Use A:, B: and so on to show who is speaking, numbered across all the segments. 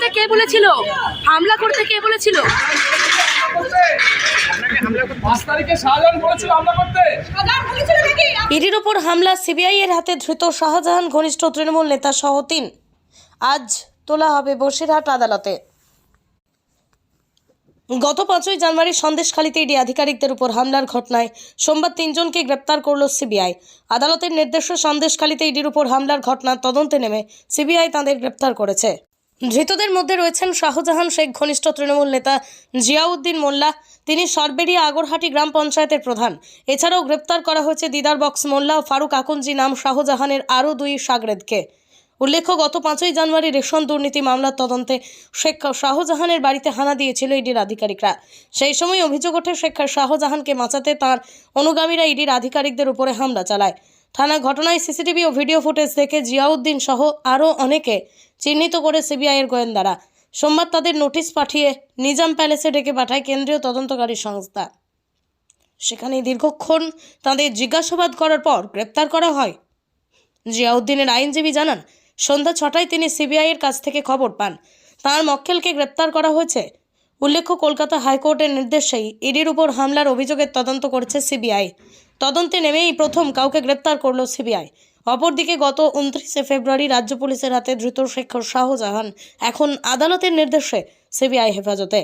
A: করতে কে বলেছিল? হামলা করতে কে বলেছিল?
B: ইডির ওপর হামলা সিবিআই এর হাতে ধৃত শাহজাহান, ঘনিষ্ঠ তৃণমূল নেতা সহ তিন। আজ তোলা হবে বসিরহাট আদালতে। গত পাঁচই জানুয়ারি সন্দেশখালীতে ইডি আধিকারিকদের উপর হামলার ঘটনায় সোমবার তিনজনকে গ্রেপ্তার করল সিবিআই। আদালতের নির্দেশে সন্দেশখালীতে ইডির উপর হামলার ঘটনার তদন্তে নেমে সিবিআই তাদের গ্রেপ্তার করেছে। ধৃতদের মধ্যে রয়েছেন শাহজাহান শেখ, ঘনিষ্ঠ তৃণমূল নেতা জিয়াউদ্দিন মোল্লা, তিনি সরবেরিয়া আগরহাটি গ্রাম পঞ্চায়েতের প্রধান। এছাড়াও গ্রেপ্তার করা হয়েছে দিদার বক্স মোল্লা ও ফারুক আকঞ্জি নাম শাহজাহানের আরও দুই সাগরেদকে। উল্লেখ্য, গত পাঁচই জানুয়ারি রেশন দুর্নীতি মামলার তদন্তে শেখ শাহজাহানের বাড়িতে হানা দিয়েছিল ইডির আধিকারিকরা। সেই সময় অভিযোগ ওঠে, শেখ শাহজাহানকে বাঁচাতে তার অনুগামীরা ইডির আধিকারিকদের উপরে হামলা চালায়। থানা ঘটনায় সিসিটিভি ও ভিডিও ফুটেজ দেখে জিয়াউদ্দিন সহ আরও অনেকে চিহ্নিত করে সিবিআইয়ের গোয়েন্দারা। সোমবার তাদের নোটিশ পাঠিয়ে নিজাম প্যালেসে ডেকে পাঠায় কেন্দ্রীয় তদন্তকারী সংস্থা। সেখানে দীর্ঘক্ষণ তাদের জিজ্ঞাসাবাদ করার পর গ্রেপ্তার করা হয়। জিয়াউদ্দিনের আইনজীবী জানান, সন্ধ্যা ছটায় তিনি সিবিআইয়ের কাছ থেকে খবর পান। তার মক্কেলকে গ্রেপ্তার করা হয়েছে। উল্লেখ্য, কলকাতা হাইকোর্টের নির্দেশেই ইডির উপর হামলার অভিযোগের তদন্ত করছে সিবিআই। তদন্তে নেমেই প্রথম কাউকে গ্রেপ্তার করল সিবিআই। অপরদিকে গত উনত্রিশে ফেব্রুয়ারি রাজ্য পুলিশের হাতে ধৃত শেখ শাহজাহান এখন আদালতের নির্দেশে সিবিআই হেফাজতে।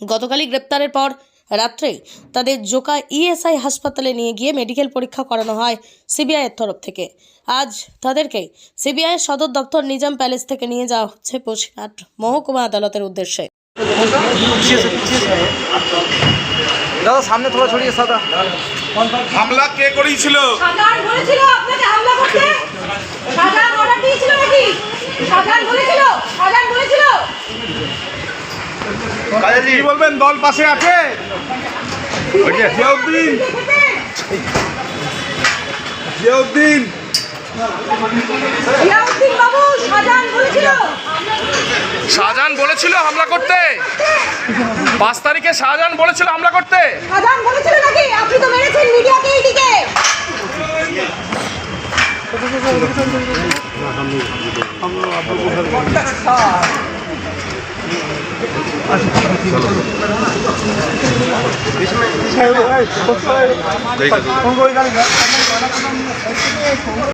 B: গতকালই গ্রেপ্তারের পর রাত্রেই তাদের জোকা ইএসআই হাসপাতালে নিয়ে গিয়ে মেডিকেল পরীক্ষা করানো হয় সিবিআইয়ের তরফ থেকে। আজ তাদেরকে সিবিআইয়ের সদর দপ্তর নিজাম প্যালেস থেকে নিয়ে যাওয়া হচ্ছে বসিরহাট মহকুমা আদালতের উদ্দেশ্যে।
C: দাদা সামনে থোড়া ছড়িয়ে সাদা
D: হামলা কে করেছিল? কি বলবেন? দল পাশে আছে। জিয়াউদ্দিন। জিয়াউদ্দিন।
E: শাহজাহান বলেছিল। হামলা করতে। পাঁচ তারিখে শাহজাহান বলেছিল হামলা করতে।